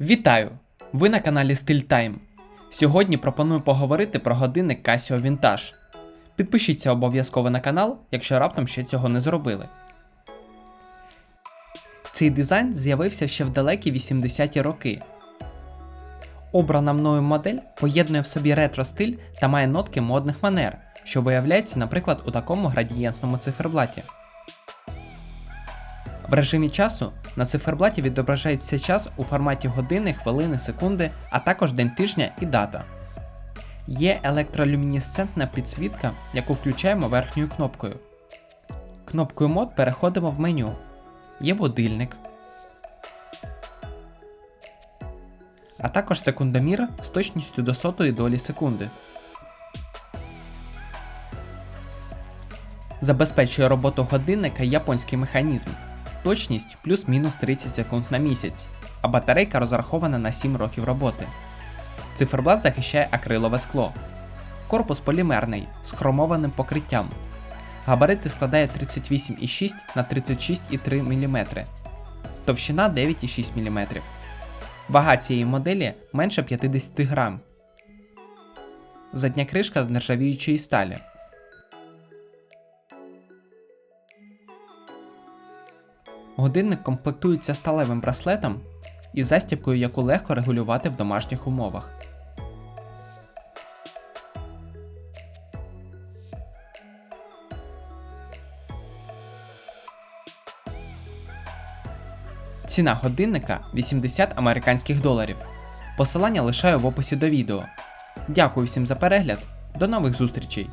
Вітаю! Ви на каналі Style Time. Сьогодні пропоную поговорити про годинник Casio Vintage. Підпишіться обов'язково на канал, якщо раптом ще цього не зробили. Цей дизайн з'явився ще в далекі 80-ті роки. Обрана мною модель поєднує в собі ретро стиль та має нотки модних манер, що виявляється, наприклад, у такому градієнтному циферблаті. В режимі часу на циферблаті відображається час у форматі години, хвилини, секунди, а також день тижня і дата. Є електролюмінесцентна підсвітка, яку включаємо верхньою кнопкою. Кнопкою мод переходимо в меню. Є будильник. А також секундомір з точністю до сотої долі секунди. Забезпечує роботу годинника японський механізм. Точність плюс-мінус 30 секунд на місяць, а батарейка розрахована на 7 років роботи. Циферблат захищає акрилове скло. Корпус полімерний з хромованим покриттям. Габарити складає 38,6 на 36,3 мм. Товщина 9,6 мм. Вага цієї моделі менше 50 грам. Задня кришка з нержавіючої сталі. Годинник комплектується сталевим браслетом і застібкою, яку легко регулювати в домашніх умовах. Ціна годинника 80 американських доларів. Посилання лишаю в описі до відео. Дякую всім за перегляд. До нових зустрічей!